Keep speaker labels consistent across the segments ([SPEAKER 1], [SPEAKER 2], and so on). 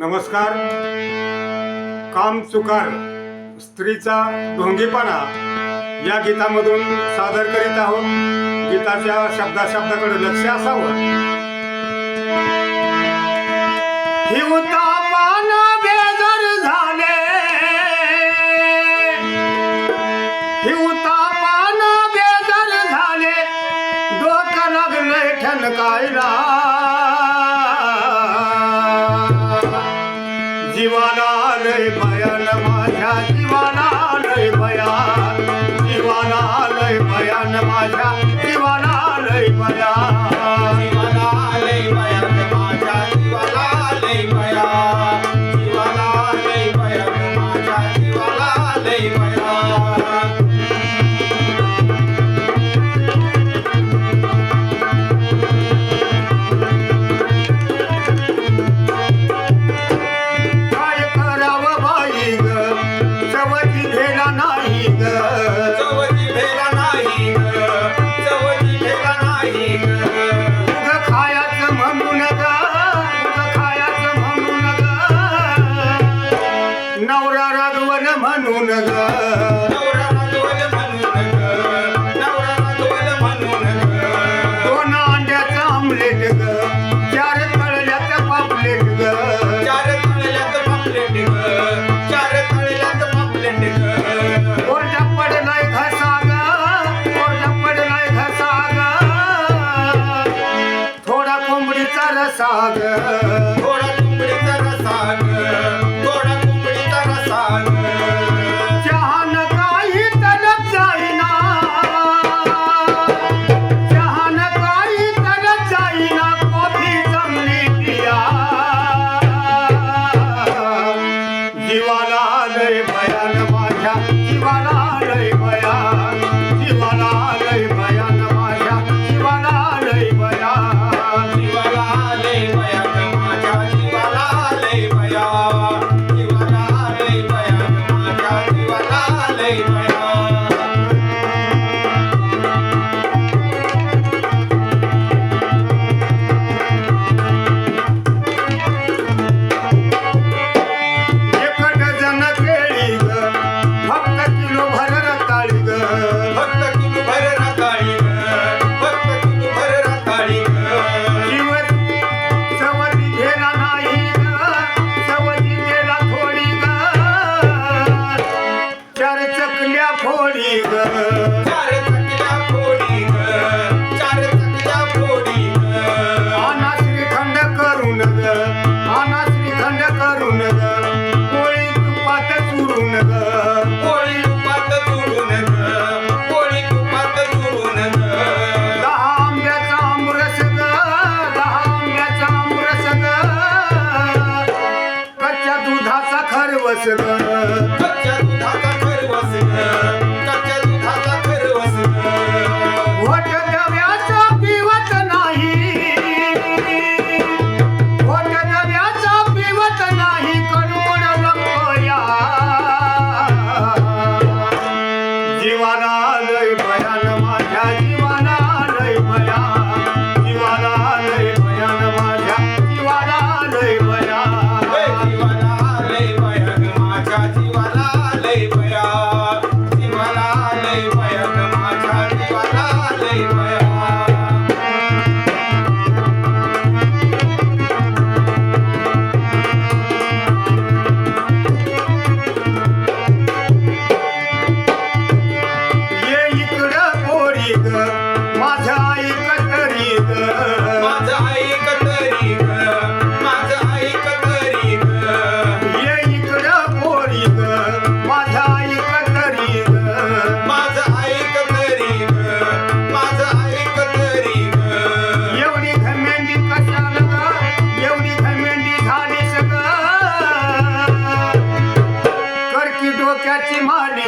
[SPEAKER 1] नमस्कार. काम चुकार स्त्रीचा ढोंगीपणा या गीतामधून सादर करीत आहोत गीताच्या शब्दाशब्दाकडे लक्ष असावं. ही उतार जीवाला लय भयान माझ्या जीवाला लय भयान. जीवाला लय भयान माझ्या जीवाला लय भयान. i got Father. ஆனா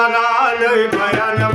[SPEAKER 1] বানালই ভয়ানক